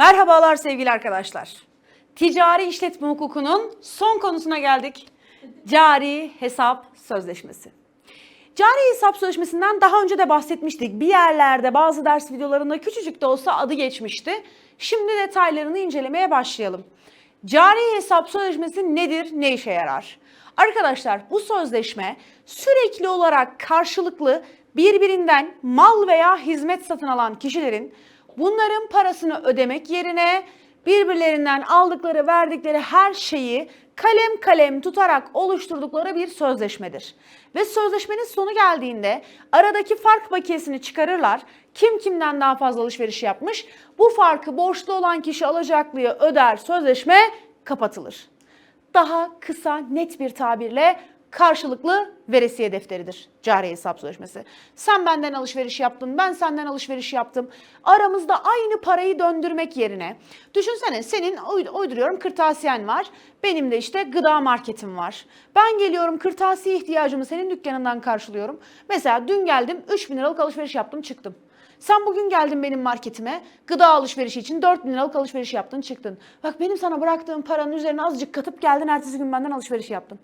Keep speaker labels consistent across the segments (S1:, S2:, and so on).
S1: Merhabalar sevgili arkadaşlar. Ticari işletme hukukunun son konusuna geldik. Cari hesap sözleşmesi. Cari hesap sözleşmesinden daha önce de bahsetmiştik. Bir yerlerde bazı ders videolarında küçücük de olsa adı geçmişti. Şimdi detaylarını incelemeye başlayalım. Cari hesap sözleşmesi nedir, ne işe yarar? Arkadaşlar bu sözleşme sürekli olarak karşılıklı birbirinden mal veya hizmet satın alan kişilerin bunların parasını ödemek yerine birbirlerinden aldıkları, verdikleri her şeyi kalem kalem tutarak oluşturdukları bir sözleşmedir. Ve sözleşmenin sonu geldiğinde aradaki fark bakiyesini çıkarırlar. Kim kimden daha fazla alışveriş yapmış? Bu farkı borçlu olan kişi alacaklıya öder. Sözleşme kapatılır. Daha kısa, net bir tabirle karşılıklı veresiye defteridir cari hesap sözleşmesi. Sen benden alışveriş yaptın, ben senden alışveriş yaptım. Aramızda aynı parayı döndürmek yerine düşünsene senin uyd- uyduruyorum kırtasiyen var. Benim de işte gıda marketim var. Ben geliyorum kırtasiye ihtiyacımı senin dükkanından karşılıyorum. Mesela dün geldim 3 bin liralık alışveriş yaptım çıktım. Sen bugün geldin benim marketime gıda alışverişi için 4 bin liralık alışveriş yaptın çıktın. Bak benim sana bıraktığım paranın üzerine azıcık katıp geldin ertesi gün benden alışveriş yaptın.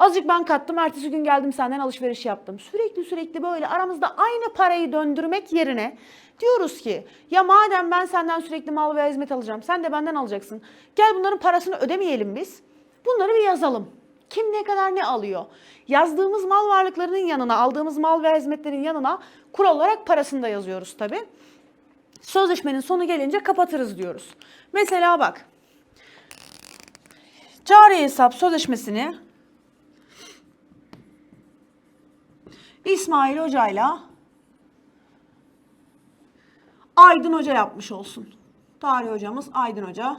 S1: Azıcık ben kattım, ertesi gün geldim senden alışveriş yaptım. Sürekli sürekli böyle aramızda aynı parayı döndürmek yerine diyoruz ki ya madem ben senden sürekli mal veya hizmet alacağım, sen de benden alacaksın. Gel bunların parasını ödemeyelim biz. Bunları bir yazalım. Kim ne kadar ne alıyor? Yazdığımız mal varlıklarının yanına, aldığımız mal veya hizmetlerin yanına kural olarak parasını da yazıyoruz tabii. Sözleşmenin sonu gelince kapatırız diyoruz. Mesela bak. Cari hesap sözleşmesini İsmail Hoca'yla Aydın Hoca yapmış olsun. Tarih hocamız Aydın Hoca.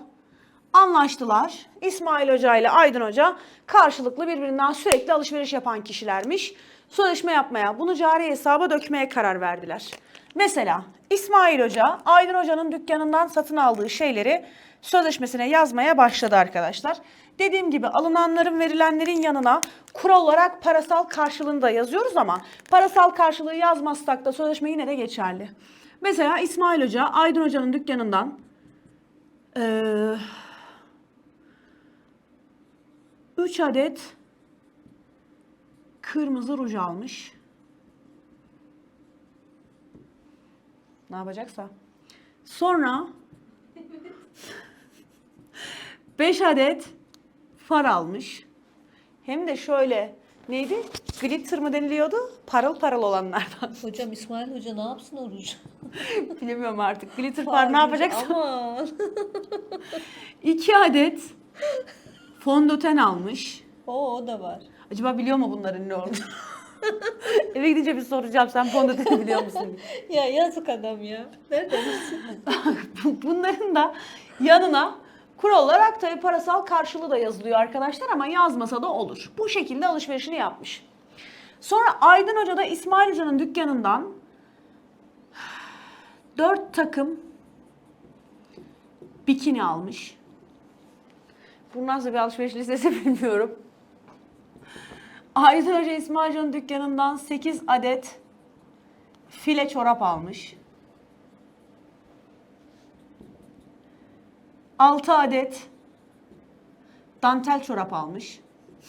S1: Anlaştılar. İsmail Hoca ile Aydın Hoca karşılıklı birbirinden sürekli alışveriş yapan kişilermiş. Sözleşme yapmaya, bunu cari hesaba dökmeye karar verdiler. Mesela İsmail Hoca Aydın Hoca'nın dükkanından satın aldığı şeyleri sözleşmesine yazmaya başladı arkadaşlar. Dediğim gibi alınanların verilenlerin yanına kural olarak parasal karşılığını da yazıyoruz ama parasal karşılığı yazmazsak da sözleşme yine de geçerli. Mesela İsmail Hoca Aydın Hoca'nın dükkanından eee 3 adet kırmızı ruj almış. Ne yapacaksa. Sonra 5 adet far almış. Hem de şöyle neydi? Glitter mı deniliyordu? Parıl parıl olanlardan.
S2: Hocam İsmail Hoca ne yapsın oruç?
S1: Bilemiyorum artık. Glitter far ne yapacaksa.
S2: Aman.
S1: 2 adet fondöten almış.
S2: O, o da var.
S1: Acaba biliyor mu bunların ne olduğunu? Eve gidince bir soracağım. Sen fondöteni biliyor musun?
S2: Ya yazık adam ya. Nereden bilsin?
S1: Bunların da yanına kural olarak tabii parasal karşılığı da yazılıyor arkadaşlar ama yazmasa da olur. Bu şekilde alışverişini yapmış. Sonra Aydın Hoca da İsmail Hoca'nın dükkanından 4 takım bikini almış. Bu nasıl bir alışveriş listesi bilmiyorum. Aydın Hoca İsmail Hoca'nın dükkanından 8 adet file çorap almış. 6 adet dantel çorap almış.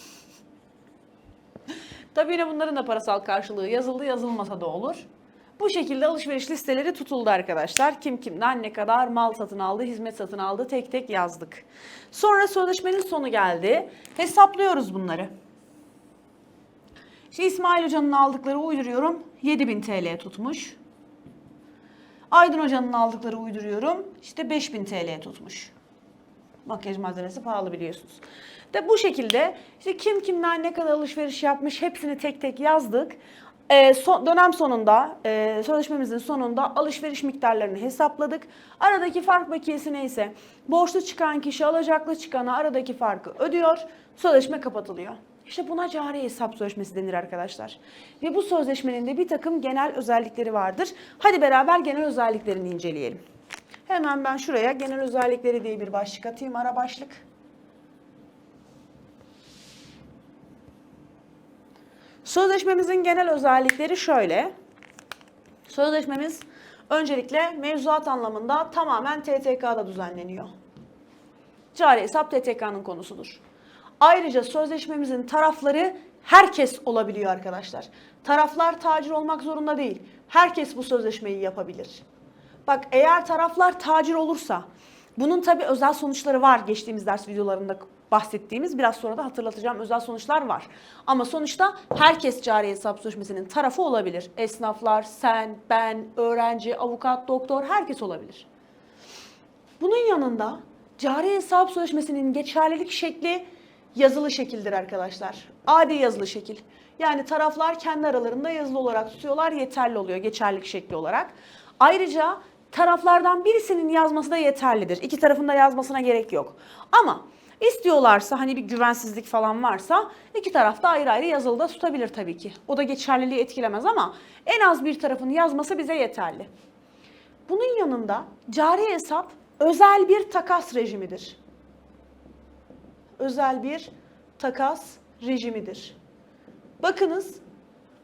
S1: Tabii yine bunların da parasal karşılığı yazıldı yazılmasa da olur. Bu şekilde alışveriş listeleri tutuldu arkadaşlar. Kim kimden ne kadar mal satın aldı, hizmet satın aldı tek tek yazdık. Sonra sözleşmenin sonu geldi. Hesaplıyoruz bunları. İşte İsmail Hoca'nın aldıkları uyduruyorum 7000 TL tutmuş. Aydın Hoca'nın aldıkları uyduruyorum işte 5000 TL tutmuş. Makyaj malzemesi pahalı biliyorsunuz. De bu şekilde işte kim kimden ne kadar alışveriş yapmış hepsini tek tek yazdık. Ee, son, dönem sonunda, e, sözleşmemizin sonunda alışveriş miktarlarını hesapladık. Aradaki fark bakiyesi neyse borçlu çıkan kişi alacaklı çıkana aradaki farkı ödüyor. Sözleşme kapatılıyor. İşte buna cari hesap sözleşmesi denir arkadaşlar. Ve bu sözleşmenin de bir takım genel özellikleri vardır. Hadi beraber genel özelliklerini inceleyelim. Hemen ben şuraya genel özellikleri diye bir başlık atayım ara başlık. Sözleşmemizin genel özellikleri şöyle. Sözleşmemiz Öncelikle mevzuat anlamında tamamen TTK'da düzenleniyor. Cari hesap TTK'nın konusudur. Ayrıca sözleşmemizin tarafları herkes olabiliyor arkadaşlar. Taraflar tacir olmak zorunda değil. Herkes bu sözleşmeyi yapabilir. Bak eğer taraflar tacir olursa bunun tabi özel sonuçları var geçtiğimiz ders videolarında bahsettiğimiz biraz sonra da hatırlatacağım özel sonuçlar var. Ama sonuçta herkes cari hesap sözleşmesinin tarafı olabilir. Esnaflar, sen, ben, öğrenci, avukat, doktor herkes olabilir. Bunun yanında cari hesap sözleşmesinin geçerlilik şekli yazılı şekildir arkadaşlar. Adi yazılı şekil. Yani taraflar kendi aralarında yazılı olarak tutuyorlar yeterli oluyor geçerlilik şekli olarak. Ayrıca taraflardan birisinin yazması da yeterlidir. İki tarafın da yazmasına gerek yok. Ama istiyorlarsa hani bir güvensizlik falan varsa iki taraf da ayrı ayrı yazılı da tutabilir tabii ki. O da geçerliliği etkilemez ama en az bir tarafın yazması bize yeterli. Bunun yanında cari hesap özel bir takas rejimidir. Özel bir takas rejimidir. Bakınız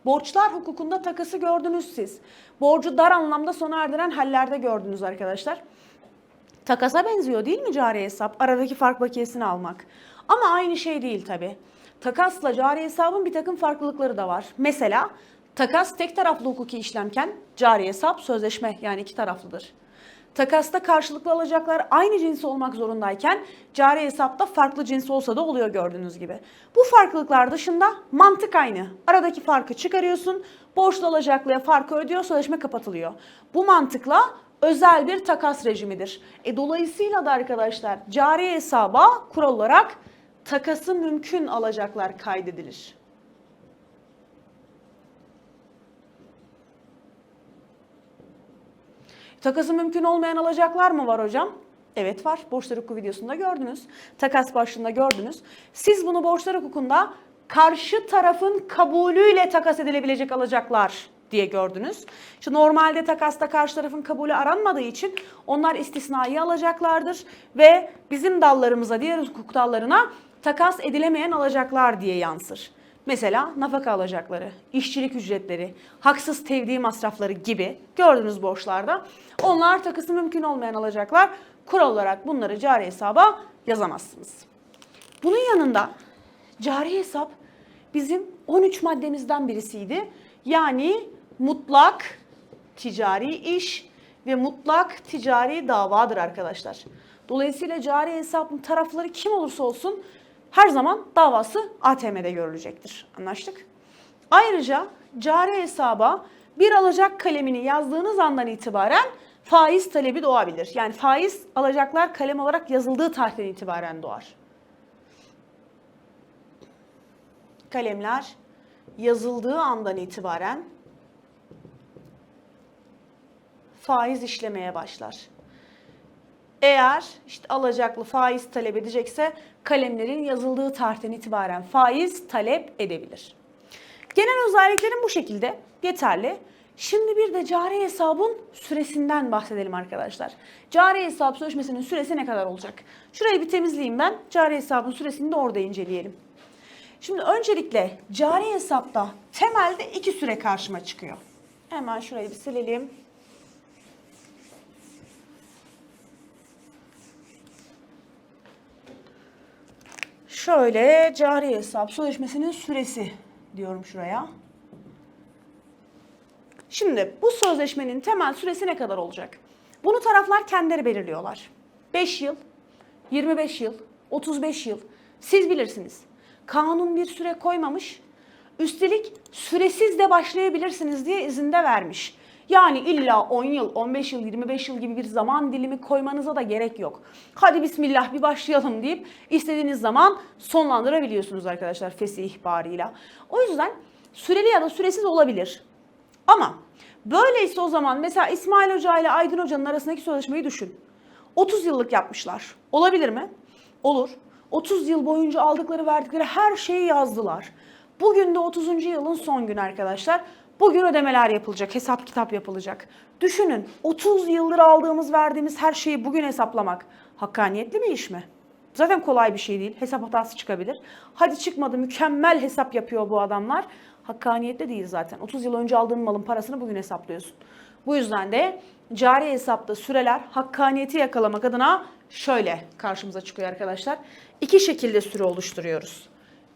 S1: borçlar hukukunda takası gördünüz siz. Borcu dar anlamda sona erdiren hallerde gördünüz arkadaşlar. Takasa benziyor değil mi cari hesap? Aradaki fark bakiyesini almak. Ama aynı şey değil tabi. Takasla cari hesabın bir takım farklılıkları da var. Mesela takas tek taraflı hukuki işlemken cari hesap sözleşme yani iki taraflıdır. Takasta karşılıklı alacaklar aynı cinsi olmak zorundayken cari hesapta farklı cins olsa da oluyor gördüğünüz gibi. Bu farklılıklar dışında mantık aynı. Aradaki farkı çıkarıyorsun, borçlu alacaklıya farkı ödüyor, sözleşme kapatılıyor. Bu mantıkla özel bir takas rejimidir. E, dolayısıyla da arkadaşlar cari hesaba kural olarak takası mümkün alacaklar kaydedilir. Takası mümkün olmayan alacaklar mı var hocam? Evet var. Borçlar hukuku videosunda gördünüz. Takas başlığında gördünüz. Siz bunu borçlar hukukunda karşı tarafın kabulüyle takas edilebilecek alacaklar diye gördünüz. İşte normalde takasta karşı tarafın kabulü aranmadığı için onlar istisnai alacaklardır ve bizim dallarımıza, diğer hukuk dallarına takas edilemeyen alacaklar diye yansır. Mesela nafaka alacakları, işçilik ücretleri, haksız tevdi masrafları gibi gördüğünüz borçlarda onlar takısı mümkün olmayan alacaklar. Kural olarak bunları cari hesaba yazamazsınız. Bunun yanında cari hesap bizim 13 maddemizden birisiydi. Yani mutlak ticari iş ve mutlak ticari davadır arkadaşlar. Dolayısıyla cari hesabın tarafları kim olursa olsun her zaman davası ATM'de görülecektir. Anlaştık? Ayrıca cari hesaba bir alacak kalemini yazdığınız andan itibaren faiz talebi doğabilir. Yani faiz alacaklar kalem olarak yazıldığı tarihten itibaren doğar. Kalemler yazıldığı andan itibaren faiz işlemeye başlar. Eğer işte alacaklı faiz talep edecekse kalemlerin yazıldığı tarihten itibaren faiz talep edebilir. Genel özelliklerin bu şekilde yeterli. Şimdi bir de cari hesabın süresinden bahsedelim arkadaşlar. Cari hesap sözleşmesinin süresi ne kadar olacak? Şurayı bir temizleyeyim ben. Cari hesabın süresini de orada inceleyelim. Şimdi öncelikle cari hesapta temelde iki süre karşıma çıkıyor. Hemen şurayı bir silelim. Şöyle cari hesap sözleşmesinin süresi diyorum şuraya. Şimdi bu sözleşmenin temel süresi ne kadar olacak? Bunu taraflar kendileri belirliyorlar. 5 yıl, 25 yıl, 35 yıl. Siz bilirsiniz. Kanun bir süre koymamış. Üstelik süresiz de başlayabilirsiniz diye izin de vermiş. Yani illa 10 yıl, 15 yıl, 25 yıl gibi bir zaman dilimi koymanıza da gerek yok. Hadi bismillah bir başlayalım deyip istediğiniz zaman sonlandırabiliyorsunuz arkadaşlar fesih ihbarıyla. O yüzden süreli ya da süresiz olabilir. Ama böyleyse o zaman mesela İsmail Hoca ile Aydın Hoca'nın arasındaki sözleşmeyi düşün. 30 yıllık yapmışlar. Olabilir mi? Olur. 30 yıl boyunca aldıkları verdikleri her şeyi yazdılar. Bugün de 30. yılın son günü arkadaşlar. Bugün ödemeler yapılacak, hesap kitap yapılacak. Düşünün 30 yıldır aldığımız verdiğimiz her şeyi bugün hesaplamak hakkaniyetli bir iş mi? Zaten kolay bir şey değil. Hesap hatası çıkabilir. Hadi çıkmadı mükemmel hesap yapıyor bu adamlar. Hakkaniyetli değil zaten. 30 yıl önce aldığın malın parasını bugün hesaplıyorsun. Bu yüzden de cari hesapta süreler hakkaniyeti yakalamak adına şöyle karşımıza çıkıyor arkadaşlar. İki şekilde süre oluşturuyoruz.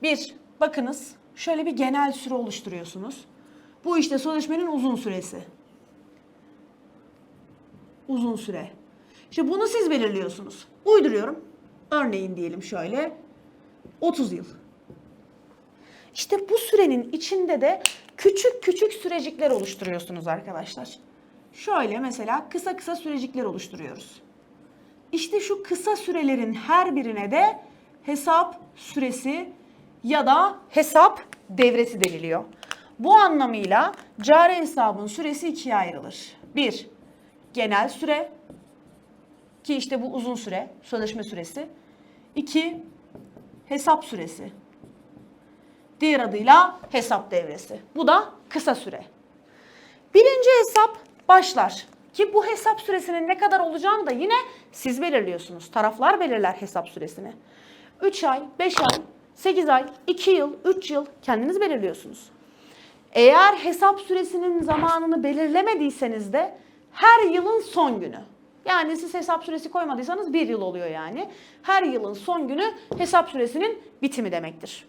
S1: Bir, bakınız şöyle bir genel süre oluşturuyorsunuz. Bu işte sözleşmenin uzun süresi. Uzun süre. İşte bunu siz belirliyorsunuz. Uyduruyorum. Örneğin diyelim şöyle 30 yıl. İşte bu sürenin içinde de küçük küçük sürecikler oluşturuyorsunuz arkadaşlar. Şöyle mesela kısa kısa sürecikler oluşturuyoruz. İşte şu kısa sürelerin her birine de hesap süresi ya da hesap devresi deniliyor. Bu anlamıyla cari hesabın süresi ikiye ayrılır. Bir, genel süre ki işte bu uzun süre, sözleşme süresi. İki, hesap süresi. Diğer adıyla hesap devresi. Bu da kısa süre. Birinci hesap başlar. Ki bu hesap süresinin ne kadar olacağını da yine siz belirliyorsunuz. Taraflar belirler hesap süresini. 3 ay, 5 ay, 8 ay, 2 yıl, 3 yıl kendiniz belirliyorsunuz. Eğer hesap süresinin zamanını belirlemediyseniz de her yılın son günü. Yani siz hesap süresi koymadıysanız bir yıl oluyor yani. Her yılın son günü hesap süresinin bitimi demektir.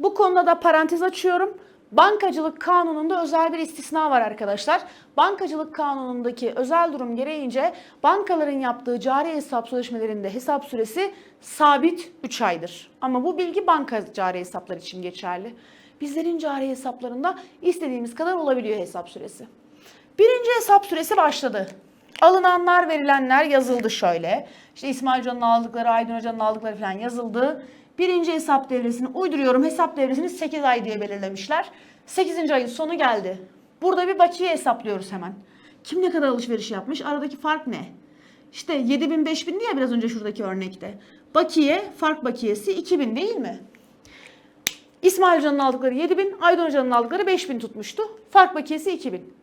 S1: Bu konuda da parantez açıyorum. Bankacılık kanununda özel bir istisna var arkadaşlar. Bankacılık kanunundaki özel durum gereğince bankaların yaptığı cari hesap sözleşmelerinde hesap süresi sabit 3 aydır. Ama bu bilgi banka cari hesaplar için geçerli. Bizlerin cari hesaplarında istediğimiz kadar olabiliyor hesap süresi. Birinci hesap süresi başladı. Alınanlar, verilenler yazıldı şöyle. İşte İsmail Hoca'nın aldıkları, Aydın Hoca'nın aldıkları falan yazıldı. Birinci hesap devresini uyduruyorum. Hesap devresini 8 ay diye belirlemişler. 8. ayın sonu geldi. Burada bir bakiye hesaplıyoruz hemen. Kim ne kadar alışveriş yapmış? Aradaki fark ne? İşte 7000 5000 diye biraz önce şuradaki örnekte. Bakiye, fark bakiyesi 2000 değil mi? İsmail Hoca'nın aldıkları 7000, Aydın Hoca'nın aldıkları 5000 tutmuştu. Fark bakiyesi 2000.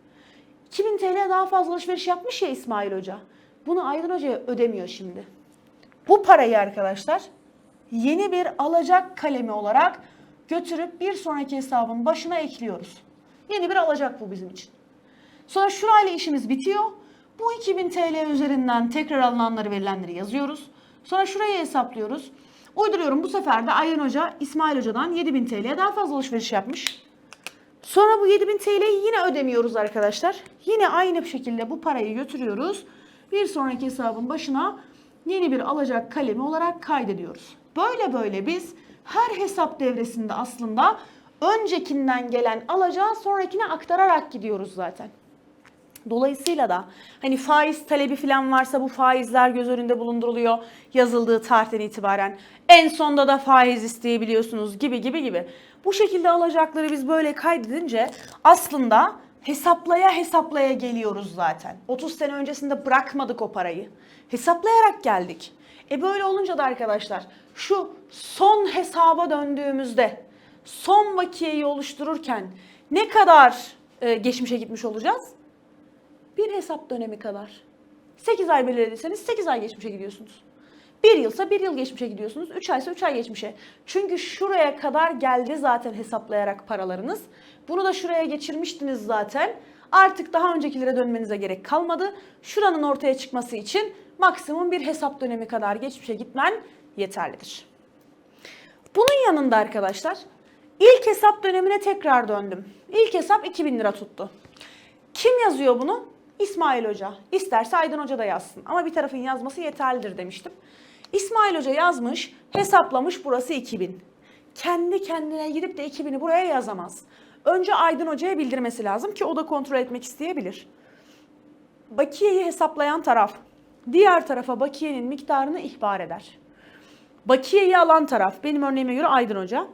S1: 2000 TL daha fazla alışveriş yapmış ya İsmail Hoca. Bunu Aydın Hoca'ya ödemiyor şimdi. Bu parayı arkadaşlar yeni bir alacak kalemi olarak götürüp bir sonraki hesabın başına ekliyoruz. Yeni bir alacak bu bizim için. Sonra şurayla işimiz bitiyor. Bu 2000 TL üzerinden tekrar alınanları verilenleri yazıyoruz. Sonra şurayı hesaplıyoruz. Uyduruyorum bu sefer de Aydın Hoca İsmail Hoca'dan 7000 TL daha fazla alışveriş yapmış. Sonra bu 7000 TL'yi yine ödemiyoruz arkadaşlar. Yine aynı şekilde bu parayı götürüyoruz. Bir sonraki hesabın başına yeni bir alacak kalemi olarak kaydediyoruz. Böyle böyle biz her hesap devresinde aslında öncekinden gelen alacağı sonrakine aktararak gidiyoruz zaten. Dolayısıyla da hani faiz talebi falan varsa bu faizler göz önünde bulunduruluyor yazıldığı tarihten itibaren. En sonda da faiz isteyebiliyorsunuz gibi gibi gibi. Bu şekilde alacakları biz böyle kaydedince aslında hesaplaya hesaplaya geliyoruz zaten. 30 sene öncesinde bırakmadık o parayı. Hesaplayarak geldik. E böyle olunca da arkadaşlar şu son hesaba döndüğümüzde son bakiyeyi oluştururken ne kadar e, geçmişe gitmiş olacağız? Bir hesap dönemi kadar. 8 ay belirlediyseniz 8 ay geçmişe gidiyorsunuz. Bir yılsa bir yıl geçmişe gidiyorsunuz. 3 aysa 3 ay geçmişe. Çünkü şuraya kadar geldi zaten hesaplayarak paralarınız. Bunu da şuraya geçirmiştiniz zaten. Artık daha öncekilere dönmenize gerek kalmadı. Şuranın ortaya çıkması için maksimum bir hesap dönemi kadar geçmişe gitmen yeterlidir. Bunun yanında arkadaşlar ilk hesap dönemine tekrar döndüm. İlk hesap 2000 lira tuttu. Kim yazıyor bunu? İsmail Hoca. İsterse Aydın Hoca da yazsın. Ama bir tarafın yazması yeterlidir demiştim. İsmail Hoca yazmış, hesaplamış burası 2000. Kendi kendine gidip de 2000'i buraya yazamaz. Önce Aydın Hoca'ya bildirmesi lazım ki o da kontrol etmek isteyebilir. Bakiyeyi hesaplayan taraf diğer tarafa bakiyenin miktarını ihbar eder. Bakiyeyi alan taraf benim örneğime göre Aydın Hoca.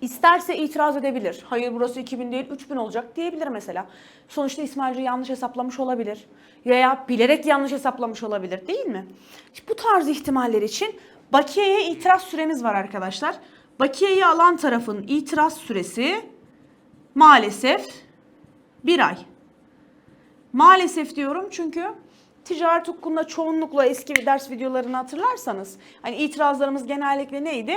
S1: İsterse itiraz edebilir. Hayır burası 2000 değil 3000 olacak diyebilir mesela. Sonuçta İsmail Hoca yanlış hesaplamış olabilir. Veya bilerek yanlış hesaplamış olabilir değil mi? İşte bu tarz ihtimaller için bakiyeye itiraz süremiz var arkadaşlar. Bakiyeyi alan tarafın itiraz süresi maalesef bir ay. Maalesef diyorum çünkü ticaret hukukunda çoğunlukla eski ders videolarını hatırlarsanız hani itirazlarımız genellikle neydi?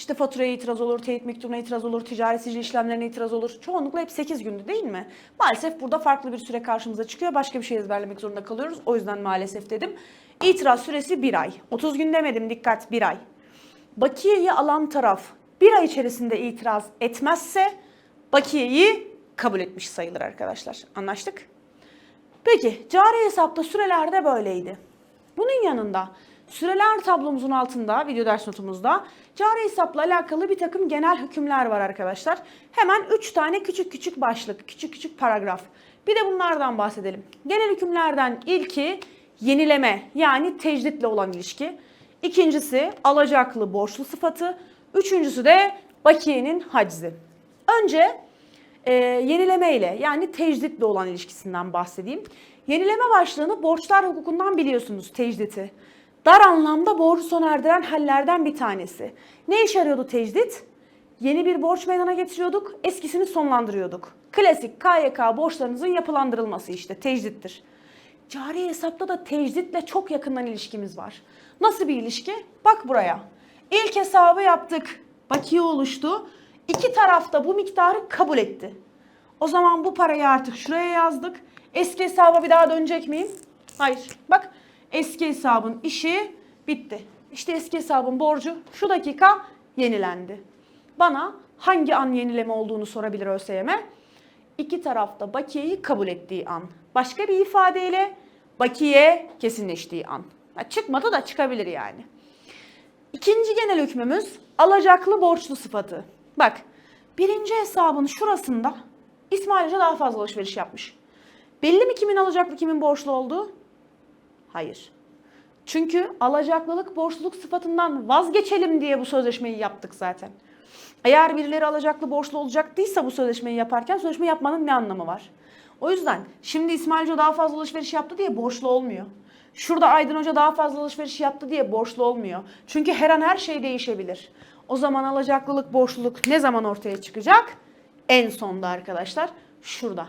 S1: İşte faturaya itiraz olur, teyit mektubuna itiraz olur, ticari sicil işlemlerine itiraz olur. Çoğunlukla hep 8 gündü değil mi? Maalesef burada farklı bir süre karşımıza çıkıyor. Başka bir şey ezberlemek zorunda kalıyoruz. O yüzden maalesef dedim. İtiraz süresi 1 ay. 30 gün demedim dikkat 1 ay. Bakiyeyi alan taraf bir ay içerisinde itiraz etmezse bakiyeyi kabul etmiş sayılır arkadaşlar. Anlaştık? Peki cari hesapta sürelerde böyleydi. Bunun yanında süreler tablomuzun altında video ders notumuzda cari hesapla alakalı bir takım genel hükümler var arkadaşlar. Hemen 3 tane küçük küçük başlık, küçük küçük paragraf. Bir de bunlardan bahsedelim. Genel hükümlerden ilki yenileme yani tecditle olan ilişki. İkincisi alacaklı borçlu sıfatı. Üçüncüsü de bakiyenin haczi. Önce e, yenileme ile yani tecditle olan ilişkisinden bahsedeyim. Yenileme başlığını borçlar hukukundan biliyorsunuz tecditi. Dar anlamda borcu sona erdiren hallerden bir tanesi. Ne işe yarıyordu tecdit? Yeni bir borç meydana getiriyorduk, eskisini sonlandırıyorduk. Klasik KYK borçlarınızın yapılandırılması işte tecdittir. Cari hesapta da tecditle çok yakından ilişkimiz var. Nasıl bir ilişki? Bak buraya. İlk hesabı yaptık. Bakiye oluştu. İki taraf da bu miktarı kabul etti. O zaman bu parayı artık şuraya yazdık. Eski hesaba bir daha dönecek miyim? Hayır. Bak eski hesabın işi bitti. İşte eski hesabın borcu şu dakika yenilendi. Bana hangi an yenileme olduğunu sorabilir ÖSYM. İki tarafta bakiyeyi kabul ettiği an. Başka bir ifadeyle bakiye kesinleştiği an. Ya çıkmadı da çıkabilir yani. İkinci genel hükmümüz alacaklı borçlu sıfatı. Bak birinci hesabın şurasında İsmail Hoca daha fazla alışveriş yapmış. Belli mi kimin alacaklı kimin borçlu olduğu? Hayır. Çünkü alacaklılık borçluluk sıfatından vazgeçelim diye bu sözleşmeyi yaptık zaten. Eğer birileri alacaklı borçlu olacaktıysa bu sözleşmeyi yaparken sözleşme yapmanın ne anlamı var? O yüzden şimdi İsmail Hoca daha fazla alışveriş yaptı diye borçlu olmuyor. Şurada Aydın Hoca daha fazla alışveriş yaptı diye borçlu olmuyor. Çünkü her an her şey değişebilir. O zaman alacaklılık, borçluluk ne zaman ortaya çıkacak? En sonda arkadaşlar şurada.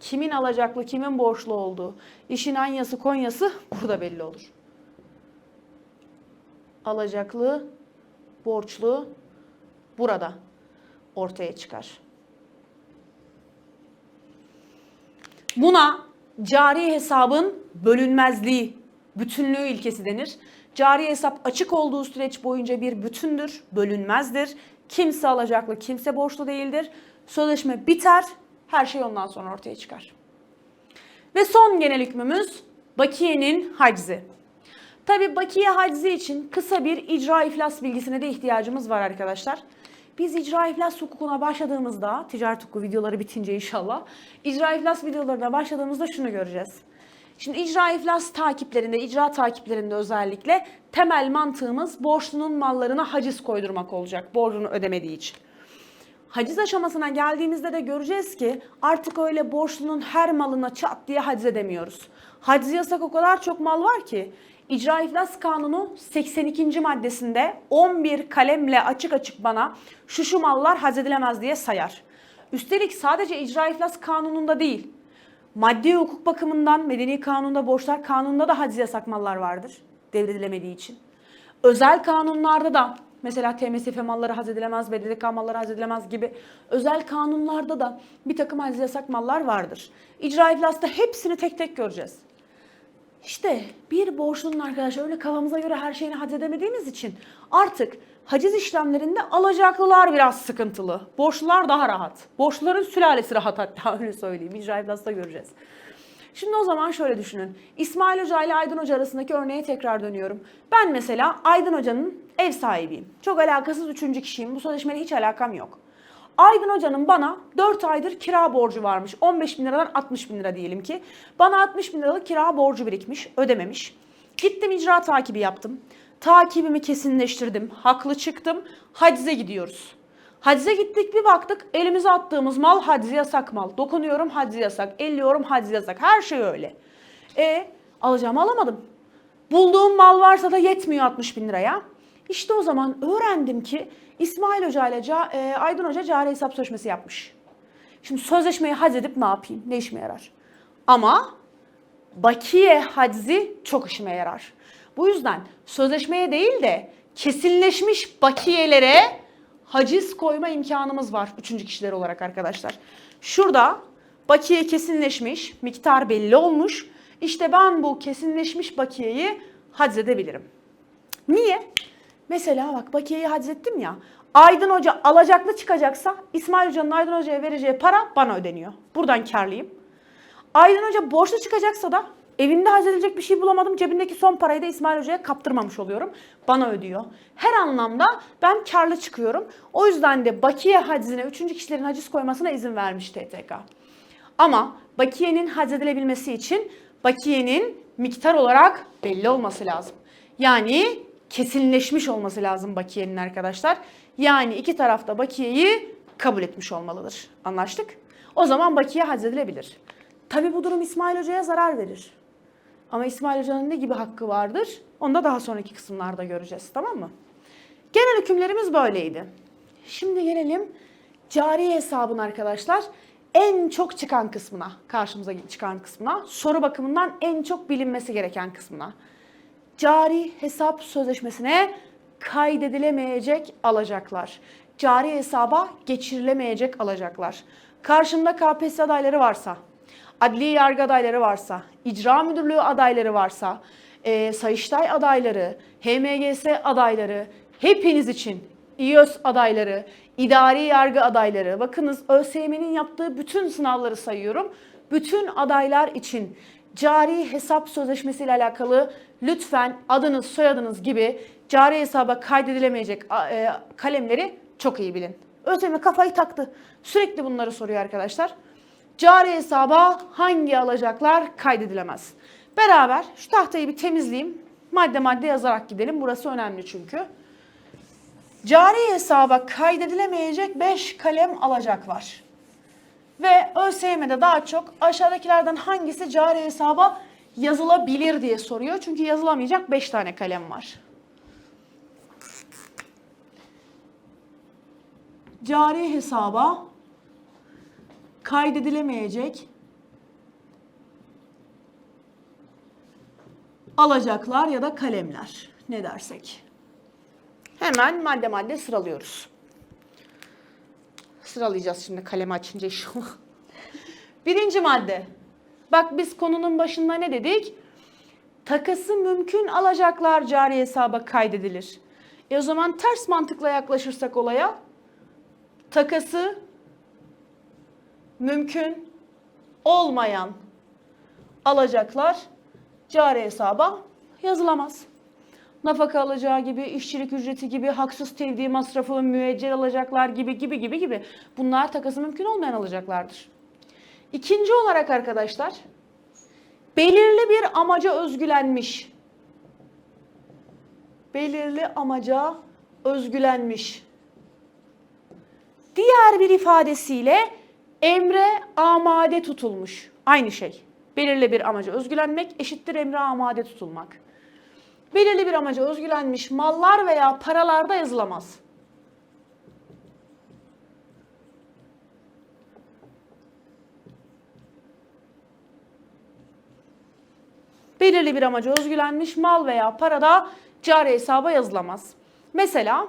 S1: Kimin alacaklı, kimin borçlu olduğu, işin anyası, konyası burada belli olur. Alacaklı, borçlu burada ortaya çıkar. Buna cari hesabın bölünmezliği, bütünlüğü ilkesi denir. Cari hesap açık olduğu süreç boyunca bir bütündür, bölünmezdir. Kimse alacaklı, kimse borçlu değildir. Sözleşme biter, her şey ondan sonra ortaya çıkar. Ve son genel hükmümüz bakiyenin haczi. Tabi bakiye haczi için kısa bir icra iflas bilgisine de ihtiyacımız var arkadaşlar. Biz icra iflas hukukuna başladığımızda, ticaret hukuku videoları bitince inşallah, icra iflas videolarına başladığımızda şunu göreceğiz. Şimdi icra iflas takiplerinde, icra takiplerinde özellikle temel mantığımız borçlunun mallarına haciz koydurmak olacak borcunu ödemediği için. Haciz aşamasına geldiğimizde de göreceğiz ki artık öyle borçlunun her malına çat diye haciz edemiyoruz. Haciz yasak o kadar çok mal var ki İcra İflas Kanunu 82. maddesinde 11 kalemle açık açık bana şu şu mallar haciz edilemez diye sayar. Üstelik sadece İcra İflas Kanunu'nda değil, maddi hukuk bakımından Medeni Kanun'da, Borçlar Kanunu'nda da haciz yasak mallar vardır devredilemediği için. Özel kanunlarda da mesela TMSF malları haz edilemez, BDDK malları haz edilemez gibi özel kanunlarda da bir takım haciz yasak mallar vardır. İcra iflasta hepsini tek tek göreceğiz. İşte bir borçlunun arkadaşlar öyle kafamıza göre her şeyini hac edemediğimiz için artık haciz işlemlerinde alacaklılar biraz sıkıntılı. Borçlular daha rahat. Borçluların sülalesi rahat hatta öyle söyleyeyim. İcra iflasta göreceğiz. Şimdi o zaman şöyle düşünün. İsmail Hoca ile Aydın Hoca arasındaki örneğe tekrar dönüyorum. Ben mesela Aydın Hoca'nın ev sahibiyim. Çok alakasız üçüncü kişiyim. Bu sözleşmeyle hiç alakam yok. Aydın Hoca'nın bana 4 aydır kira borcu varmış. 15 bin liradan 60 bin lira diyelim ki. Bana 60 bin liralık kira borcu birikmiş, ödememiş. Gittim icra takibi yaptım. Takibimi kesinleştirdim. Haklı çıktım. Hacize gidiyoruz. Hacize gittik bir baktık elimize attığımız mal hacize yasak mal. Dokunuyorum hacize yasak, elliyorum hacize yasak. Her şey öyle. E alacağımı alamadım. Bulduğum mal varsa da yetmiyor 60 bin liraya. İşte o zaman öğrendim ki İsmail Hoca ile e, Aydın Hoca cari hesap sözleşmesi yapmış. Şimdi sözleşmeyi hac edip ne yapayım? Ne işime yarar? Ama bakiye haczi çok işime yarar. Bu yüzden sözleşmeye değil de kesinleşmiş bakiyelere haciz koyma imkanımız var üçüncü kişiler olarak arkadaşlar. Şurada bakiye kesinleşmiş, miktar belli olmuş. İşte ben bu kesinleşmiş bakiyeyi haciz edebilirim. Niye? Mesela bak bakiyeyi hadzettim ya. Aydın Hoca alacaklı çıkacaksa İsmail Hoca'nın Aydın Hoca'ya vereceği para bana ödeniyor. Buradan karlıyım. Aydın Hoca borçlu çıkacaksa da evinde halledilecek bir şey bulamadım. Cebindeki son parayı da İsmail Hoca'ya kaptırmamış oluyorum. Bana ödüyor. Her anlamda ben karlı çıkıyorum. O yüzden de bakiye hacizine üçüncü kişilerin haciz koymasına izin vermiş TTK. Ama bakiyenin haczedilebilmesi için bakiyenin miktar olarak belli olması lazım. Yani kesinleşmiş olması lazım bakiyenin arkadaşlar. Yani iki tarafta bakiyeyi kabul etmiş olmalıdır. Anlaştık? O zaman bakiye haczedilebilir. Tabi bu durum İsmail Hoca'ya zarar verir. Ama İsmail Hoca'nın ne gibi hakkı vardır? Onu da daha sonraki kısımlarda göreceğiz. Tamam mı? Genel hükümlerimiz böyleydi. Şimdi gelelim cari hesabın arkadaşlar en çok çıkan kısmına, karşımıza çıkan kısmına, soru bakımından en çok bilinmesi gereken kısmına. Cari hesap sözleşmesine kaydedilemeyecek alacaklar. Cari hesaba geçirilemeyecek alacaklar. Karşımda KPSS adayları varsa, adli yargı adayları varsa, icra müdürlüğü adayları varsa, e, Sayıştay adayları, HMGS adayları, hepiniz için İOS adayları, idari yargı adayları, bakınız ÖSYM'nin yaptığı bütün sınavları sayıyorum. Bütün adaylar için cari hesap sözleşmesi ile alakalı lütfen adınız, soyadınız gibi cari hesaba kaydedilemeyecek e, kalemleri çok iyi bilin. ÖSYM kafayı taktı. Sürekli bunları soruyor arkadaşlar. Cari hesaba hangi alacaklar kaydedilemez? Beraber şu tahtayı bir temizleyeyim. Madde madde yazarak gidelim. Burası önemli çünkü. Cari hesaba kaydedilemeyecek 5 kalem alacak var. Ve ÖSYM'de daha çok aşağıdakilerden hangisi cari hesaba yazılabilir diye soruyor. Çünkü yazılamayacak 5 tane kalem var. Cari hesaba kaydedilemeyecek alacaklar ya da kalemler ne dersek. Hemen madde madde sıralıyoruz. Sıralayacağız şimdi kalemi açınca inşallah. Birinci madde. Bak biz konunun başında ne dedik? Takası mümkün alacaklar cari hesaba kaydedilir. E o zaman ters mantıkla yaklaşırsak olaya takası mümkün olmayan alacaklar cari hesaba yazılamaz. Nafaka alacağı gibi, işçilik ücreti gibi, haksız tevdi masrafı, müeccel alacaklar gibi gibi gibi gibi. Bunlar takası mümkün olmayan alacaklardır. İkinci olarak arkadaşlar, belirli bir amaca özgülenmiş. Belirli amaca özgülenmiş. Diğer bir ifadesiyle emre amade tutulmuş. Aynı şey. Belirli bir amaca özgülenmek eşittir emre amade tutulmak. Belirli bir amaca özgülenmiş mallar veya paralarda yazılamaz. Belirli bir amaca özgülenmiş mal veya parada cari hesaba yazılamaz. Mesela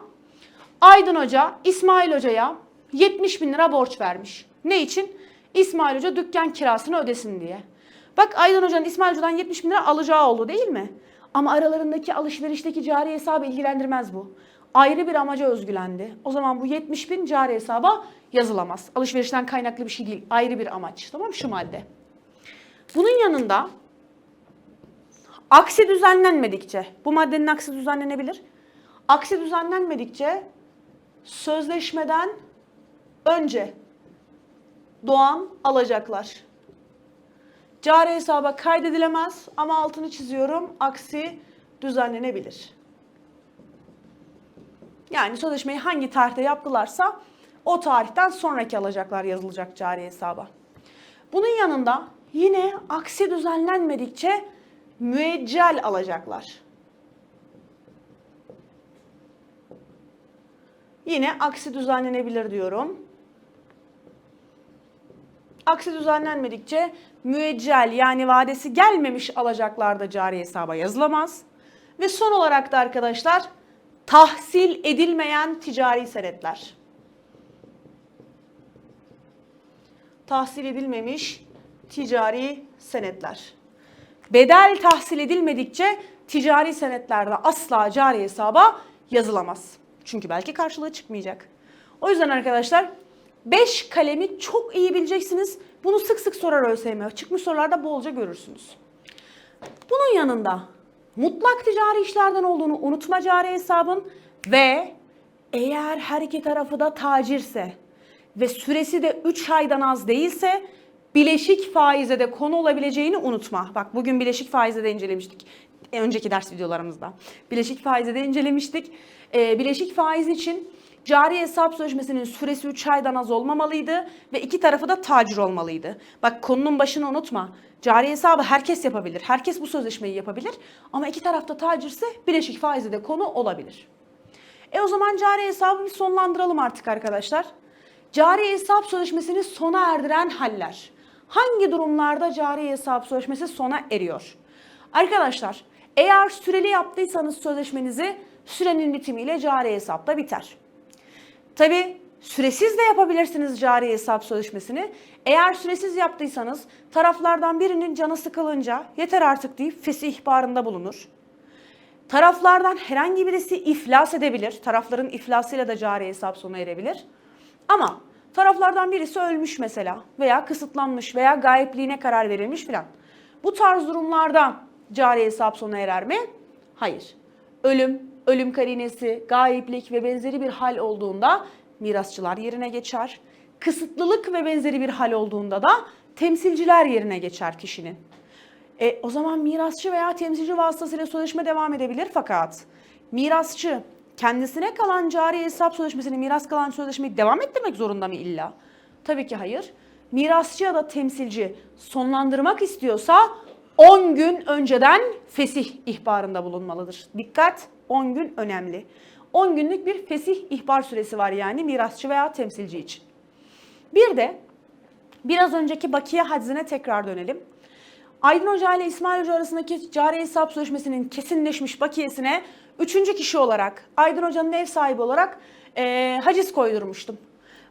S1: Aydın Hoca İsmail Hoca'ya 70 bin lira borç vermiş. Ne için? İsmail Hoca dükkan kirasını ödesin diye. Bak Aydın Hoca'nın İsmail Hoca'dan 70 bin lira alacağı oldu değil mi? Ama aralarındaki alışverişteki cari hesabı ilgilendirmez bu. Ayrı bir amaca özgülendi. O zaman bu 70 bin cari hesaba yazılamaz. Alışverişten kaynaklı bir şey değil. Ayrı bir amaç. Tamam? Şu madde. Bunun yanında aksi düzenlenmedikçe, bu maddenin aksi düzenlenebilir. Aksi düzenlenmedikçe sözleşmeden önce doğan alacaklar. Cari hesaba kaydedilemez ama altını çiziyorum aksi düzenlenebilir. Yani sözleşmeyi hangi tarihte yaptılarsa o tarihten sonraki alacaklar yazılacak cari hesaba. Bunun yanında yine aksi düzenlenmedikçe müeccel alacaklar. Yine aksi düzenlenebilir diyorum. Aksi düzenlenmedikçe müeccel yani vadesi gelmemiş alacaklarda cari hesaba yazılamaz. Ve son olarak da arkadaşlar tahsil edilmeyen ticari senetler. Tahsil edilmemiş ticari senetler. Bedel tahsil edilmedikçe ticari senetlerde asla cari hesaba yazılamaz. Çünkü belki karşılığı çıkmayacak. O yüzden arkadaşlar 5 kalemi çok iyi bileceksiniz. Bunu sık sık sorar ÖSYM. Çıkmış sorularda bolca görürsünüz. Bunun yanında mutlak ticari işlerden olduğunu unutma cari hesabın ve eğer her iki tarafı da tacirse ve süresi de 3 aydan az değilse bileşik faize de konu olabileceğini unutma. Bak bugün bileşik faize de incelemiştik. E, önceki ders videolarımızda. Bileşik faize de incelemiştik. E, bileşik faiz için cari hesap sözleşmesinin süresi 3 aydan az olmamalıydı ve iki tarafı da tacir olmalıydı. Bak konunun başını unutma. Cari hesabı herkes yapabilir. Herkes bu sözleşmeyi yapabilir. Ama iki tarafta tacirse bileşik faize de konu olabilir. E o zaman cari hesabı bir sonlandıralım artık arkadaşlar. Cari hesap sözleşmesini sona erdiren haller. Hangi durumlarda cari hesap sözleşmesi sona eriyor? Arkadaşlar eğer süreli yaptıysanız sözleşmenizi sürenin bitimiyle cari hesapta biter. Tabi süresiz de yapabilirsiniz cari hesap sözleşmesini. Eğer süresiz yaptıysanız taraflardan birinin canı sıkılınca yeter artık deyip fesih ihbarında bulunur. Taraflardan herhangi birisi iflas edebilir. Tarafların iflasıyla da cari hesap sona erebilir. Ama taraflardan birisi ölmüş mesela veya kısıtlanmış veya gayipliğine karar verilmiş filan. Bu tarz durumlarda cari hesap sona erer mi? Hayır. Ölüm, ölüm karinesi, gayiplik ve benzeri bir hal olduğunda mirasçılar yerine geçer. Kısıtlılık ve benzeri bir hal olduğunda da temsilciler yerine geçer kişinin. E, o zaman mirasçı veya temsilci vasıtasıyla sözleşme devam edebilir fakat mirasçı kendisine kalan cari hesap sözleşmesini miras kalan sözleşmeyi devam ettirmek zorunda mı illa? Tabii ki hayır. Mirasçı ya da temsilci sonlandırmak istiyorsa 10 gün önceden fesih ihbarında bulunmalıdır. Dikkat 10 gün önemli. 10 günlük bir fesih ihbar süresi var yani mirasçı veya temsilci için. Bir de biraz önceki bakiye haczine tekrar dönelim. Aydın Hoca ile İsmail Hoca arasındaki cari hesap sözleşmesinin kesinleşmiş bakiyesine üçüncü kişi olarak, Aydın Hoca'nın ev sahibi olarak eee haciz koydurmuştum.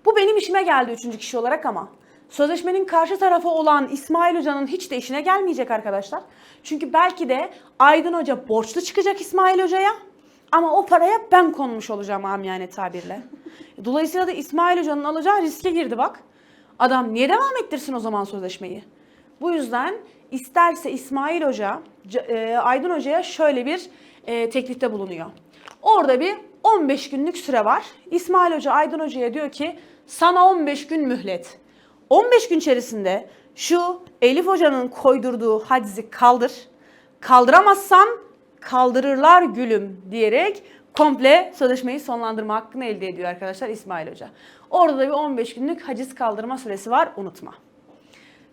S1: Bu benim işime geldi üçüncü kişi olarak ama sözleşmenin karşı tarafı olan İsmail Hoca'nın hiç de işine gelmeyecek arkadaşlar. Çünkü belki de Aydın Hoca borçlu çıkacak İsmail Hoca'ya ama o paraya ben konmuş olacağım amiyane tabirle. Dolayısıyla da İsmail Hoca'nın alacağı riske girdi bak. Adam niye devam ettirsin o zaman sözleşmeyi? Bu yüzden isterse İsmail Hoca, e, Aydın Hoca'ya şöyle bir e, teklifte bulunuyor. Orada bir 15 günlük süre var. İsmail Hoca Aydın Hoca'ya diyor ki sana 15 gün mühlet. 15 gün içerisinde şu Elif Hoca'nın koydurduğu hacizi kaldır. Kaldıramazsan kaldırırlar gülüm diyerek komple sözleşmeyi sonlandırma hakkını elde ediyor arkadaşlar İsmail Hoca. Orada da bir 15 günlük haciz kaldırma süresi var unutma.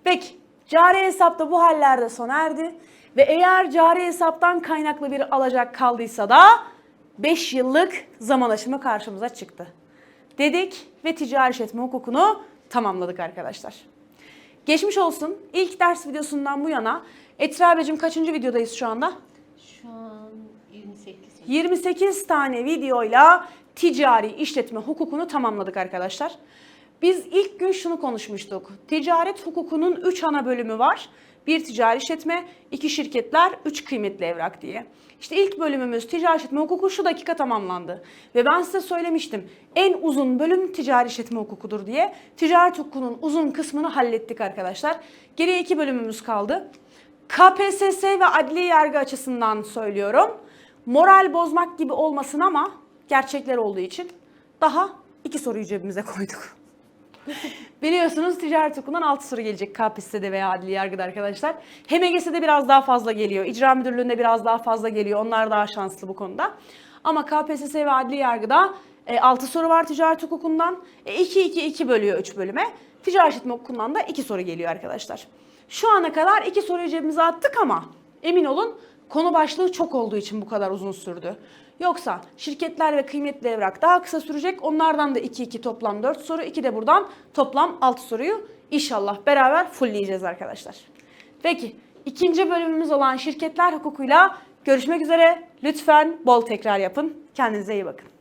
S1: Peki cari hesapta bu hallerde sona erdi ve eğer cari hesaptan kaynaklı bir alacak kaldıysa da 5 yıllık zaman aşımı karşımıza çıktı. Dedik ve ticari işletme hukukunu tamamladık arkadaşlar. Geçmiş olsun. İlk ders videosundan bu yana Etrabecim kaçıncı videodayız şu anda?
S2: Şu an 28.
S1: 28 tane videoyla ticari işletme hukukunu tamamladık arkadaşlar. Biz ilk gün şunu konuşmuştuk. Ticaret hukukunun 3 ana bölümü var. Bir ticari işletme, iki şirketler, üç kıymetli evrak diye. İşte ilk bölümümüz ticari işletme hukuku şu dakika tamamlandı. Ve ben size söylemiştim en uzun bölüm ticari işletme hukukudur diye. Ticaret hukukunun uzun kısmını hallettik arkadaşlar. Geriye iki bölümümüz kaldı. KPSS ve adli yargı açısından söylüyorum. Moral bozmak gibi olmasın ama gerçekler olduğu için daha iki soruyu cebimize koyduk. Biliyorsunuz ticaret hukukundan 6 soru gelecek KPSS'de veya adli yargıda arkadaşlar. HMGS'de biraz daha fazla geliyor. İcra müdürlüğünde biraz daha fazla geliyor. Onlar daha şanslı bu konuda. Ama KPSS ve adli yargıda 6 soru var ticaret hukukundan. 2-2-2 bölüyor 3 bölüme. Ticaret hukukundan da 2 soru geliyor arkadaşlar. Şu ana kadar 2 soruyu cebimize attık ama emin olun konu başlığı çok olduğu için bu kadar uzun sürdü. Yoksa şirketler ve kıymetli evrak daha kısa sürecek. Onlardan da 2-2 toplam 4 soru. 2 de buradan toplam 6 soruyu inşallah beraber fullleyeceğiz arkadaşlar. Peki ikinci bölümümüz olan şirketler hukukuyla Görüşmek üzere. Lütfen bol tekrar yapın. Kendinize iyi bakın.